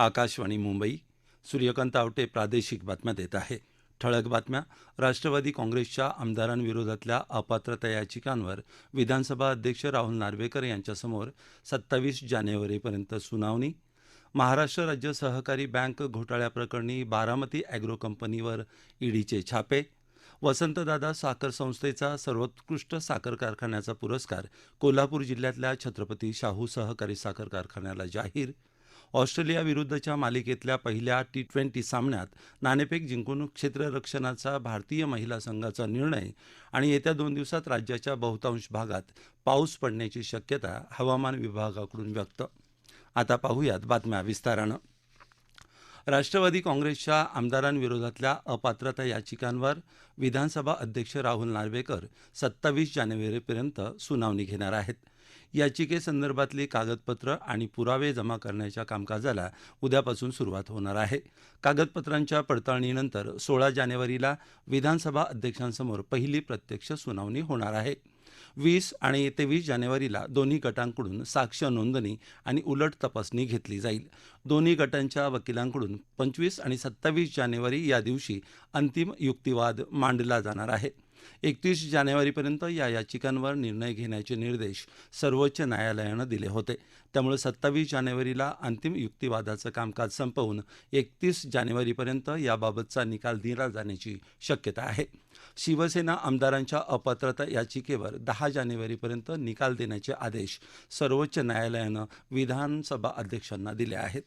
आकाशवाणी मुंबई. सूर्यकांत आवटे प्रादेशिक बातम्या देत आहे. ठळक बातम्या. राष्ट्रवादी काँग्रेसच्या आमदारांविरोधातल्या अपात्रता याचिकांवर विधानसभा अध्यक्ष राहुल नार्वेकर यांच्यासमोर सत्तावीस जानेवारीपर्यंत सुनावणी. महाराष्ट्र राज्य सहकारी बँक घोटाळ्याप्रकरणी बारामती अॅग्रो कंपनीवर ईडीचे छापे. वसंतदादा साखर संस्थेचा सर्वोत्कृष्ट साखर कारखान्याचा पुरस्कार कोल्हापूर जिल्ह्यातल्या छत्रपती शाहू सहकारी साखर कारखान्याला जाहीर ऑस्ट्रेलियाविरुद्धच्या मालिकेतल्या पहिल्या टी ट्वेंटी सामन्यात नाणेफेक जिंकून क्षेत्ररक्षणाचा भारतीय महिला संघाचा निर्णय आणि येत्या दोन दिवसात राज्याच्या बहुतांश भागात पाऊस पडण्याची शक्यता हवामान विभागाकडून व्यक्त. आता पाहूयात बातम्या विस्तारानं. राष्ट्रवादी काँग्रेसच्या आमदारांविरोधातल्या अपात्रता याचिकांवर विधानसभा अध्यक्ष राहुल नार्वेकर सत्तावीस जानेवारीपर्यंत सुनावणी घेणार आहेत. याचिकेसंदर्भातली कागदपत्र आणि पुरावे जमा करण्याच्या कामकाजाला उद्यापासून सुरुवात होणार आहे. कागदपत्रांच्या पडताळणीनंतर सोळा जानेवारीला विधानसभा अध्यक्षांसमोर पहिली प्रत्यक्ष सुनावणी होणार आहे. वीस आणि तेवीस जानेवारीला दोन्ही गटांकडून साक्ष नोंदणी आणि उलट तपासणी घेतली जाईल. दोन्ही गटांच्या वकिलांकडून पंचवीस आणि सत्तावीस जानेवारी या दिवशी अंतिम युक्तिवाद मांडला जाणार आहे. एकतीस जानेवारीपर्यंत या याचिकांवर निर्णय घेण्याचे निर्देश सर्वोच्च न्यायालयानं दिले होते. त्यामुळे सत्तावीस जानेवारीला अंतिम युक्तिवादाचं कामकाज संपवून एकतीस जानेवारीपर्यंत याबाबतचा निकाल दिला जाण्याची शक्यता आहे. शिवसेना आमदारांच्या अपात्रता याचिकेवर दहा जानेवारीपर्यंत निकाल देण्याचे आदेश सर्वोच्च न्यायालयानं विधानसभा अध्यक्षांना दिले आहेत.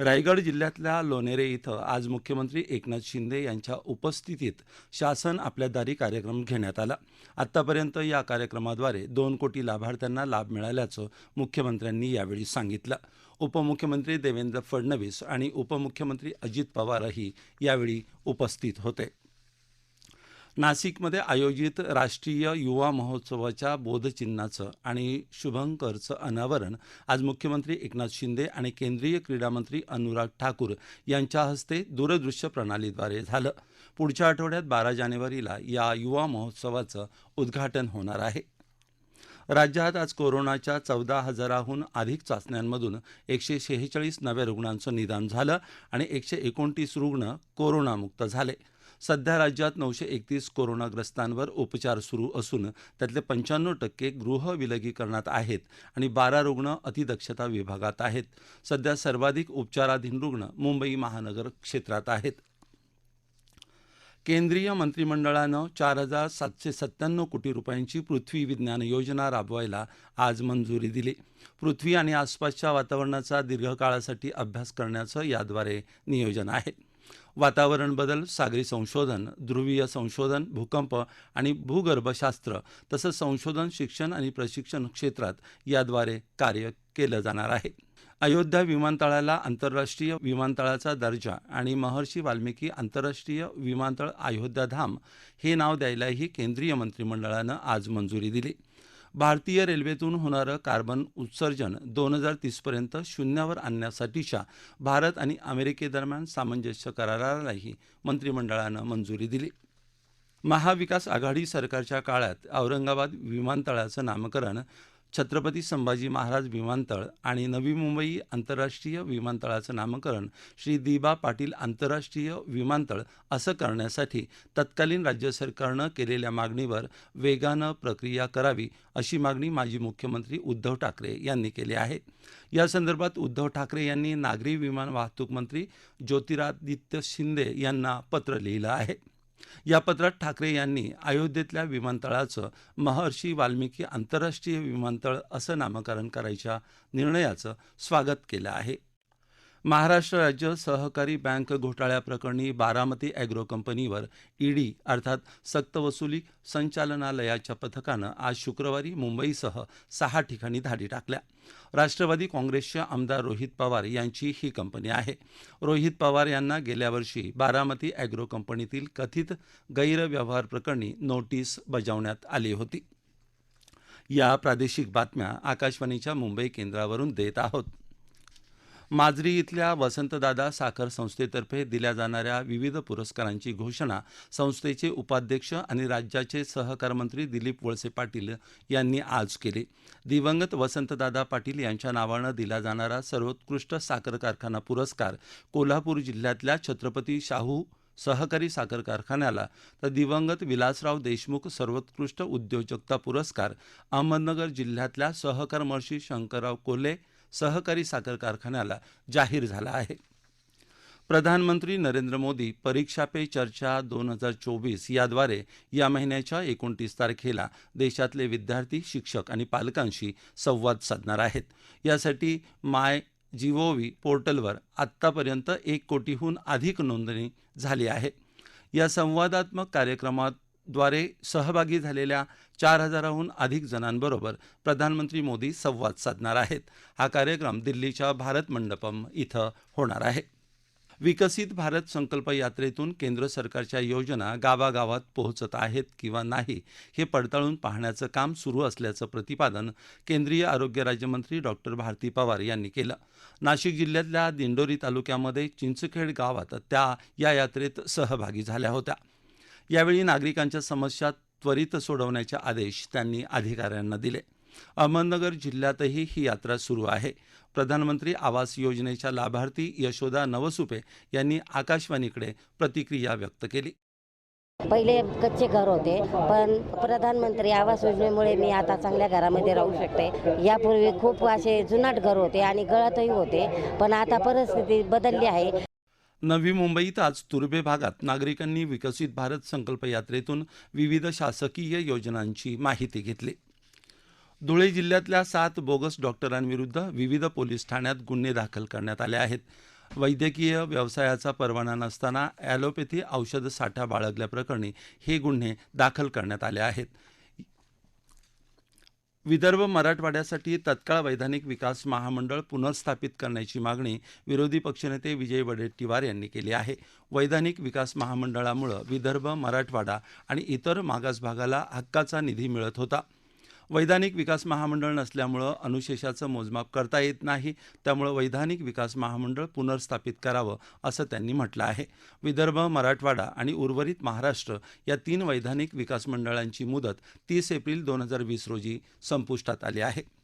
रायगड जिल्ह्यातल्या लोणेरे इथं आज मुख्यमंत्री एकनाथ शिंदे यांच्या उपस्थितीत शासन आपल्या दारी कार्यक्रम घेण्यात आला. आत्तापर्यंत या कार्यक्रमाद्वारे दोन कोटी लाभार्थ्यांना लाभ मिळाल्याचं मुख्यमंत्र्यांनी यावेळी सांगितलं. उपमुख्यमंत्री देवेंद्र फडणवीस आणि उपमुख्यमंत्री अजित पवारही यावेळी उपस्थित होते. नाशिकमध्ये आयोजित राष्ट्रीय युवा महोत्सवाच्या बोधचिन्हाचं आणि शुभंकरचं अनावरण आज मुख्यमंत्री एकनाथ शिंदे आणि केंद्रीय क्रीडामंत्री अनुराग ठाकूर यांच्या हस्ते दूरदृश्य प्रणालीद्वारे झालं. पुढच्या आठवड्यात बारा जानेवारीला या युवा महोत्सवाचं उद्घाटन होणार आहे. राज्यात आज कोरोनाच्या चौदा हजाराहून अधिक चाचण्यांमधून एकशे शेहेचाळीस नव्या रुग्णांचं निदान झालं आणि एकशे एकोणतीस रुग्ण कोरोनामुक्त झाले. सध्या राज्यात नऊशे एकतीस कोरोनाग्रस्तांवर उपचार सुरू असून त्यातले पंच्याण्णव टक्के गृह विलगीकरणात आहेत आणि बारा रुग्ण अतिदक्षता विभागात आहेत. सध्या सर्वाधिक उपचाराधीन रुग्ण मुंबई महानगर क्षेत्रात आहेत. केंद्रीय मंत्रिमंडळानं चार हजार सातशे सत्त्याण्णव कोटी रुपयांची पृथ्वी विज्ञान योजना राबवायला आज मंजुरी दिली. पृथ्वी आणि आसपासच्या वातावरणाचा दीर्घकाळासाठी अभ्यास करण्याचं याद्वारे नियोजन आहे. वातावरण बदल सागरी संशोधन ध्रुवीय संशोधन भूकंप आणि भूगर्भशास्त्र तसंच संशोधन शिक्षण आणि प्रशिक्षण क्षेत्रात याद्वारे कार्य केलं जाणार आहे. अयोध्या विमानतळाला आंतरराष्ट्रीय विमानतळाचा दर्जा आणि महर्षी वाल्मिकी आंतरराष्ट्रीय विमानतळ अयोध्याधाम हे नाव द्यायलाही केंद्रीय मंत्रिमंडळानं आज मंजुरी दिली. भारतीय रेल्वेतून होणारं कार्बन उत्सर्जन दोन हजार तीसपर्यंत शून्यावर आणण्यासाठीच्या भारत आणि अमेरिकेदरम्यान सामंजस्य करारालाही मंत्रिमंडळानं मंजुरी दिली. महाविकास आघाडी सरकारच्या काळात औरंगाबाद विमानतळाचं नामकरण छत्रपती संभाजी महाराज विमानतळ आणि नवी मुंबई आंतरराष्ट्रीय विमानतळाचं नामकरण श्री दिबा पाटील आंतरराष्ट्रीय विमानतळ असं करण्यासाठी तत्कालीन राज्य सरकारनं केलेल्या मागणीवर वेगानं प्रक्रिया करावी अशी मागणी माजी मुख्यमंत्री उद्धव ठाकरे यांनी केली आहे. या संदर्भात उद्धव ठाकरे यांनी नागरी विमान वाहतूक मंत्री ज्योतिरादित्य शिंदे यांना पत्र लिहिलं आहे. या पत्रात ठाकरे यांनी अयोध्येतल्या विमानतळाचं महर्षी वाल्मिकी आंतरराष्ट्रीय विमानतळ असं नामकरण करायच्या निर्णयाचं स्वागत केलं आहे. महाराष्ट्र राज्य सहकारी बँक घोटाळ्याप्रकरणी बारामती अॅग्रो कंपनीवर ईडी अर्थात सक्तवसुली संचालनालयाच्या पथकानं आज शुक्रवारी मुंबईसह सहा ठिकाणी धाडी टाकल्या. राष्ट्रवादी काँग्रेसचे आमदार रोहित पवार यांची ही कंपनी आहे. रोहित पवार यांना गेल्या वर्षी बारामती अॅग्रो कंपनीतील कथित गैरव्यवहार प्रकरणी नोटीस बजावण्यात आली होती. या प्रादेशिक बातम्या आकाशवाणीच्या मुंबई केंद्रावरून देत आहोत. माजरी इथल्या वसंतदादा साखर संस्थेतर्फे दिल्या जाणाऱ्या विविध पुरस्कारांची घोषणा संस्थेचे उपाध्यक्ष आणि राज्याचे सहकारमंत्री दिलीप वळसे पाटील यांनी आज केली. दिवंगत वसंतदादा पाटील यांच्या नावानं दिला जाणारा सर्वोत्कृष्ट साखर कारखाना पुरस्कार कोल्हापूर जिल्ह्यातल्या छत्रपती शाहू सहकारी साखर कारखान्याला तर दिवंगत विलासराव देशमुख सर्वोत्कृष्ट उद्योजकता पुरस्कार अहमदनगर जिल्ह्यातल्या सहकार महर्षी शंकरराव कोल्हे सहकारी साखर कारखान्याला जाहीर झाला आहे. प्रधानमंत्री नरेंद्र मोदी परीक्षा पे चर्चा दोन हजार चोवीस याद्वारे या महिन्याच्या एकोणतीस तारखेला देशातले विद्यार्थी शिक्षक आणि पालकांशी संवाद साधणार आहेत. यासाठी माय जीओव्ही पोर्टलवर आत्तापर्यंत एक कोटीहून अधिक नोंदणी झाली आहे. या संवादात्मक कार्यक्रमात द्वारे सहभागी झालेल्या चार हजाराहून अधिक जणांबरोबर प्रधानमंत्री मोदी संवाद साधणार आहेत. हा कार्यक्रम दिल्लीच्या भारत मंडपम इथं होणार आहे. विकसित भारत संकल्प यात्रेतून केंद्र सरकारच्या योजना गावागावात पोहोचत आहेत किंवा नाही हे पडताळून पाहण्याचं काम सुरू असल्याचं प्रतिपादन केंद्रीय आरोग्य राज्यमंत्री डॉक्टर भारती पवार यांनी केलं. नाशिक जिल्ह्यातल्या दिंडोरी तालुक्यामध्ये चिंचखेड गावात त्या या यात्रेत सहभागी झाल्या होत्या. यावेळी नागरिकांच्या समस्या त्वरित सोडवण्याचे आदेश त्यांनी अधिकाऱ्यांना दिले. अहमदनगर जिल्ह्यातही ही यात्रा सुरू आहे. प्रधानमंत्री आवास योजनेच्या लाभार्थी यशोदा नवसुपे यांनी आकाशवाणीकडे प्रतिक्रिया व्यक्त केली. पहिले कच्चे घर होते पण प्रधानमंत्री आवास योजनेमुळे मी आता चांगल्या घरामध्ये राहू शकते. यापूर्वी खूप असे जुनाट घर होते आणि गळतही होते पण आता परिस्थिती बदलली आहे. नवी मुंबईत आज तुर्भे भागात नागरिकांनी विकसित भारत संकल्प यात्रेतून विविध शासकीय योजनांची माहिती घेतली. धुळे जिल्ह्यातल्या सात बोगस डॉक्टरांविरुद्ध विविध पोलीस ठाण्यात गुन्हे दाखल करण्यात आले आहेत. वैद्यकीय व्यवसायाचा परवाना नसताना ॲलोपॅथी औषध साठा बाळगल्याप्रकरणी हे गुन्हे दाखल करण्यात आले आहेत. विदर्भ मराठवाड्यासाठी तत्काळ वैधानिक विकास महामंडळ पुनर्स्थापित करण्याची मागणी विरोधी पक्षनेते विजय वडेट्टीवार यांनी केली आहे. वैधानिक विकास महामंडळामुळं विदर्भ मराठवाडा आणि इतर मागास भागाला हक्काचा निधी मिळत होता. वैधानिक विकास महामंडळ नसल्यामुळं अनुशेषाचं मोजमाप करता येत नाही. त्यामुळं वैधानिक विकास महामंडळ पुनर्स्थापित करावं असं त्यांनी म्हटलं आहे. विदर्भ मराठवाडा आणि उर्वरित महाराष्ट्र या तीन वैधानिक विकास मंडळांची मुदत तीस एप्रिल दोन हजार वीस रोजी संपुष्टात आली आहे.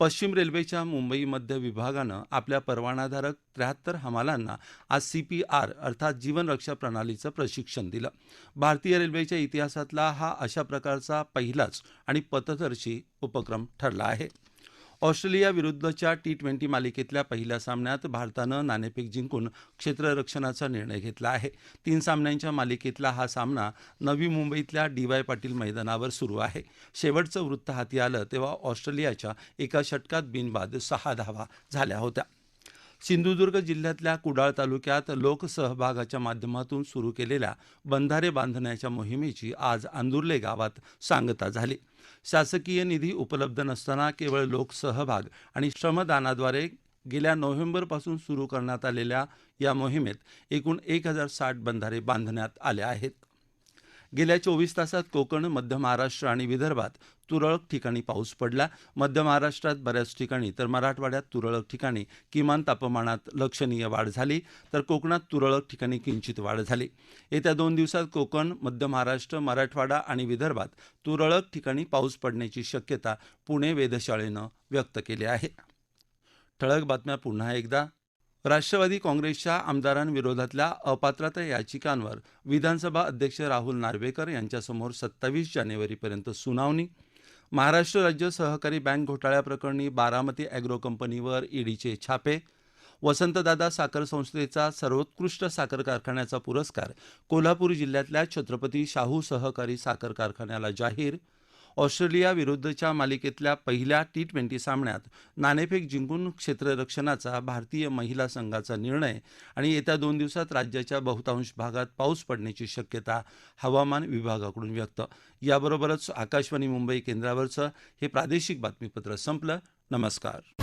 पश्चिम रेल्वेच्या मुंबई मध्य विभागानं आपल्या परवानाधारक त्र्याहत्तर हमालांना आज सी पी आर अर्थात जीवनरक्षा प्रणालीचं प्रशिक्षण दिलं. भारतीय रेल्वेच्या इतिहासातला हा अशा प्रकारचा पहिलाच आणि पथदर्शी उपक्रम ठरला आहे. ऑस्ट्रेलियाविरुद्धच्या टी ट्वेंटी मालिकेतल्या पहिल्या सामन्यात भारतानं नाणेफेक जिंकून क्षेत्ररक्षणाचा निर्णय घेतला आहे. तीन सामन्यांच्या मालिकेतला हा सामना नवी मुंबईतल्या डी वाय पाटील मैदानावर सुरू आहे. शेवटचं वृत्त हाती आलं तेव्हा ऑस्ट्रेलियाच्या एका षटकात बिनबाद सहा धावा झाल्या होत्या. सिंधुदुर्ग जिल्ह्यातल्या कुडाळ तालुक्यात लोकसहभागाच्या माध्यमातून सुरू केलेल्या बंधारे बांधण्याच्या मोहिमेची आज आंदुर्ले गावात सांगता झाली. शासकीय निधी उपलब्ध नसताना केवळ लोकसहभाग आणि श्रमदानाद्वारे गेल्या नोव्हेंबरपासून सुरू करण्यात आलेल्या या मोहिमेत एकूण एक हजार साठ बंधारे बांधण्यात आले आहेत. गेल्या चोवीस तासात कोकण मध्य महाराष्ट्र आणि विदर्भात तुरळक ठिकाणी पाऊस पडला. मध्य महाराष्ट्रात बऱ्याच ठिकाणी तर मराठवाड्यात तुरळक ठिकाणी किमान तापमानात लक्षणीय वाढ झाली तर कोकणात तुरळक ठिकाणी किंचित वाढ झाली. येत्या दोन दिवसात कोकण मध्य महाराष्ट्र मराठवाडा आणि विदर्भात तुरळक ठिकाणी पाऊस पडण्याची शक्यता पुणे वेधशाळेनं व्यक्त केली आहे. ठळक बातम्या पुन्हा एकदा. राष्ट्रवादी काँग्रेसच्या आमदारांविरोधातल्या अपात्रता याचिकांवर विधानसभा अध्यक्ष राहुल नार्वेकर यांच्यासमोर सत्तावीस जानेवारीपर्यंत सुनावणी. महाराष्ट्र राज्य सहकारी बँक घोटाळ्याप्रकरणी बारामती अॅग्रो कंपनीवर ईडीचे छापे. वसंतदादा साखर संस्थेचा सर्वोत्कृष्ट साखर कारखान्याचा पुरस्कार कोल्हापूर जिल्ह्यातल्या छत्रपती शाहू सहकारी साखर कारखान्याला जाहीर ऑस्ट्रेलिया विरुद्धच्या मालिकेतल्या पहिल्या टी ट्वेंटी सामन्यात नाणेफेक जिंकून क्षेत्ररक्षणाचा भारतीय महिला संघाचा निर्णय आणि येत्या दोन दिवसात राज्याच्या बहुतांश भागात पाऊस पडण्याची शक्यता हवामान विभागाकडून व्यक्त. याबरोबरच आकाशवाणी मुंबई केंद्रावरचं हे प्रादेशिक बातमीपत्र संपलं. नमस्कार.